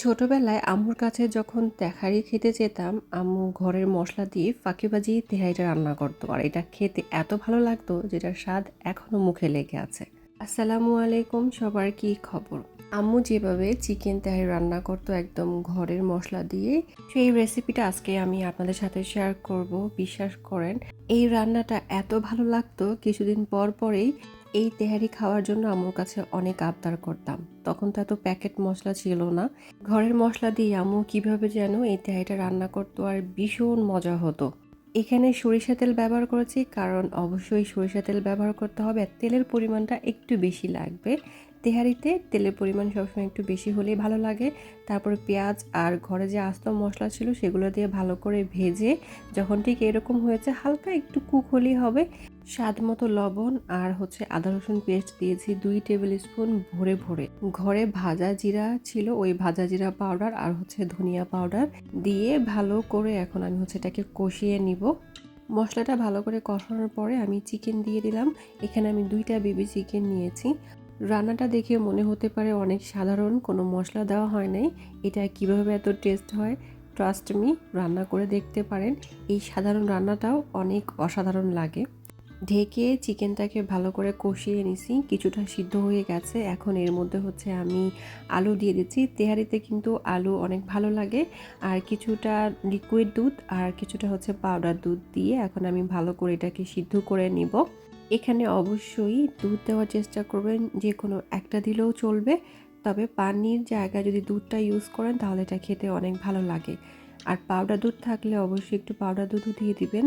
ছোটবেলায় আম্মুর কাছে যখন তেহারি খেতে যেতাম, আম্মু ঘরের মশলা দিয়ে ফাঁকিবাজি তেহারিটা রান্না করতো। আর এটা খেতে এত ভালো লাগতো যেটার স্বাদ এখনও মুখে লেগে আছে। আসসালামু আলাইকুম, সবার কি খবর? আম্মু যেভাবে চিকেন তেহারি রান্না করতো একদম ঘরের মশলা দিয়ে সেই রেসিপিটা আজকে আমি আপনাদের সাথে শেয়ার করব। বিশ্বাস করেন, এই রান্নাটা এত ভালো লাগতো, কিছুদিন পর পরেই এই তেহারি খাওয়ার জন্য আম্মুর কাছে অনেক আবদার করতাম। তখন তো এত প্যাকেট মশলা ছিল না। ঘরের মশলা দিয়ে আম্মু কীভাবে যেন এই তেহারিটা রান্না করতো আর ভীষণ মজা হতো। এখানে সরিষা তেল ব্যবহার করেছি, কারণ অবশ্যই সরিষা তেল ব্যবহার করতে হবে। তেলের পরিমাণটা একটু বেশি লাগবে। তেহারিতে তেলের পরিমাণ সবসময় একটু বেশি হলেই ভালো লাগে। তারপরে পেঁয়াজ আর ঘরে যে আস্ত মশলা ছিল সেগুলো দিয়ে ভালো করে ভেজে যখন ঠিক এরকম হয়েছে হালকা একটু কুক হলেই হবে। স্বাদ মতো লবণ আর হচ্ছে আদা রসুন পেস্ট দিয়েছি দুই টেবিল স্পুন ভরে ভরে। ঘরে ভাজা জিরা ছিল ওই ভাজা জিরা পাউডার আর হচ্ছে ধনিয়া পাউডার দিয়ে ভালো করে এখন আমি হচ্ছে এটাকে কষিয়ে নিব। মশলাটা ভালো করে কষানোর পরে আমি চিকেন দিয়ে দিলাম। এখানে আমি দুইটা বেবি চিকেন নিয়েছি। রান্নাটা দেখে মনে হতে পারে অনেক সাধারণ, কোনো মশলা দেওয়া হয় নাই। এটা কীভাবে এত টেস্ট হয়? ট্রাস্ট মি রান্না করে দেখতে পারেন। এই সাধারণ রান্নাটাও অনেক অসাধারণ লাগে। ঢেকে চিকেনটাকে ভালো করে কষিয়ে নিছি। কিছুটা সিদ্ধ হয়ে গেছে। এখন এর মধ্যে হচ্ছে আমি আলু দিয়ে দিচ্ছি। তেহারিতে কিন্তু আলু অনেক ভালো লাগে। আর কিছুটা লিকুইড দুধ আর কিছুটা হচ্ছে পাউডার দুধ দিয়ে এখন আমি ভালো করে এটাকে সিদ্ধ করে নিব। এখানে অবশ্যই দুধ দেওয়ার চেষ্টা করবেন, যে কোনো একটা দিলেও চলবে। তবে পানির জায়গায় যদি দুধটা ইউজ করেন, তাহলে এটা খেতে অনেক ভালো লাগে। আর পাউডার দুধ থাকলে অবশ্যই একটু পাউডার দুধও দিয়ে দিবেন।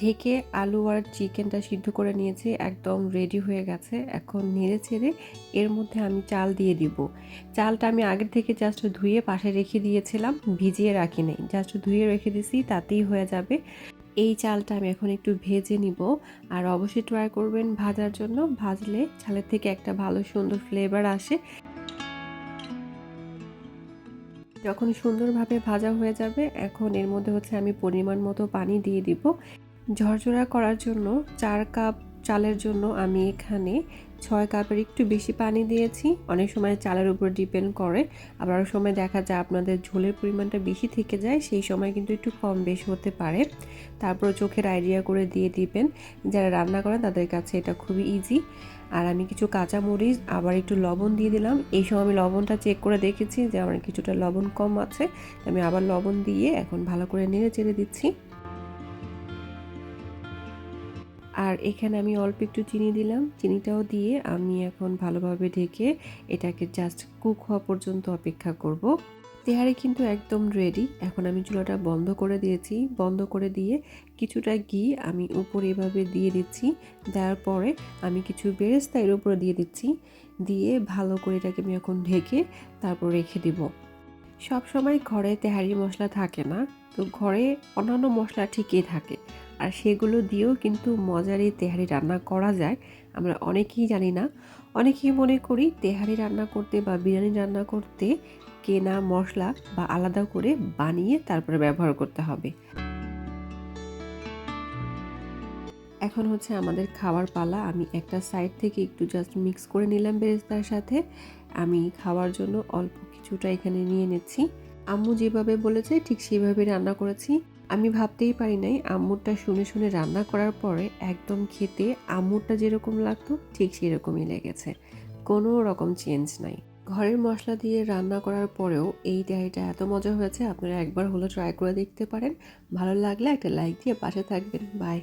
ঢেকে আলু আর চিকেনটা সিদ্ধ করে নিয়েছি, একদম রেডি হয়ে গেছে। এখন নেড়ে ছেড়ে এর মধ্যে আমি চাল দিয়ে দিব। চালটা আমি আগের থেকে জাস্ট ধুয়ে পাশে রেখে দিয়েছিলাম, ভিজিয়ে রাখি নেই জাস্ট ধুয়ে রেখে দিছি, তাতেই হয়ে যাবে। এই চালটা আমি এখন একটু ভেজে নিব। আর অবশ্যই ট্রাই করবেন ভাজার জন্য। ভাজলে চালের থেকে একটা ভালো সুন্দর ফ্লেভার আসে। যখন সুন্দরভাবে ভাজা হয়ে যাবে, এখন এর মধ্যে হচ্ছে আমি পরিমাণ মতো পানি দিয়ে দিব। ঝরঝরা করার জন্য চার কাপ চালের জন্য আমি এখানে ছয় কাপের একটু বেশি পানি দিয়েছি। অনেক সময় চালের উপর ডিপেন্ড করে। আবার অনেক সময় দেখা যায় আপনাদের ঝোলের পরিমাণটা বেশি থেকে যায়, সেই সময় কিন্তু একটু কম বেশি হতে পারে। তারপর চোখের আইডিয়া করে দিয়ে দিবেন। যারা রান্না করেন তাদের কাছে এটা খুবই ইজি আর আমি কিছু কাঁচা মরিচ আবার একটু লবণ দিয়ে দিলাম। এই সময় আমি লবণটা চেক করে দেখেছি যে আমার কিছুটা লবণ কম আছে। আমি আবার লবণ দিয়ে এখন ভালো করে নেড়ে চেড়ে দিচ্ছি। আর এখানে আমি অল্প একটু চিনি দিলাম। চিনিটাও দিয়ে আমি এখন ভালোভাবে ঢেকে এটাকে জাস্ট কুক হওয়া পর্যন্ত অপেক্ষা করব। তেহারি কিন্তু একদম রেডি এখন আমি চুলাটা বন্ধ করে দিয়েছি। বন্ধ করে দিয়ে কিছুটা ঘি আমি উপরে এভাবে দিয়ে দিচ্ছি। দেওয়ার পরে আমি কিছু বেরেস্তা এর উপরে দিয়ে দিচ্ছি। দিয়ে ভালো করে এটাকে আমি এখন ঢেকে তারপর রেখে দিব। সব সময় ঘরে তেহারি মশলা থাকে না, তো ঘরে অন্যান্য মশলা ঠিকই থাকে। আর সেগুলো দিয়েও কিন্তু মজার এই তেহারি রান্না করা যায়, আমরা অনেকেই জানি না। অনেকেই মনে করি তেহারি রান্না করতে বা বিরিয়ানি রান্না করতে কেনা মশলা বা আলাদা করে বানিয়ে তারপরে ব্যবহার করতে হবে। এখন হচ্ছে আমাদের খাওয়ার পালা, আমি একটা সাইড থেকে একটু জাস্ট মিক্স করে নিলাম বেরেস্তার সাথে। আমি খাওয়ার জন্য অল্প কিছুটা এখানে নিয়ে নিচ্ছি। আম্মু যেভাবে বলেছে, ঠিক সেভাবে রান্না করেছি। আমি ভাবতেই পারি নাই, আম্মুরটা শুনে শুনে রান্না করার পরে একদম খেতে আম্মুরটা যেরকম লাগতো, ঠিক সেরকমই লেগেছে। কোনো রকম চেঞ্জ নাই। ঘরের মশলা দিয়ে রান্না করার পরেও এই তেহারিটা এত মজা হয়েছে, আপনারা একবার হলো ট্রাই করে দেখতে পারেন। ভালো লাগলে একটা লাইক দিয়ে পাশে থাকবেন। বাই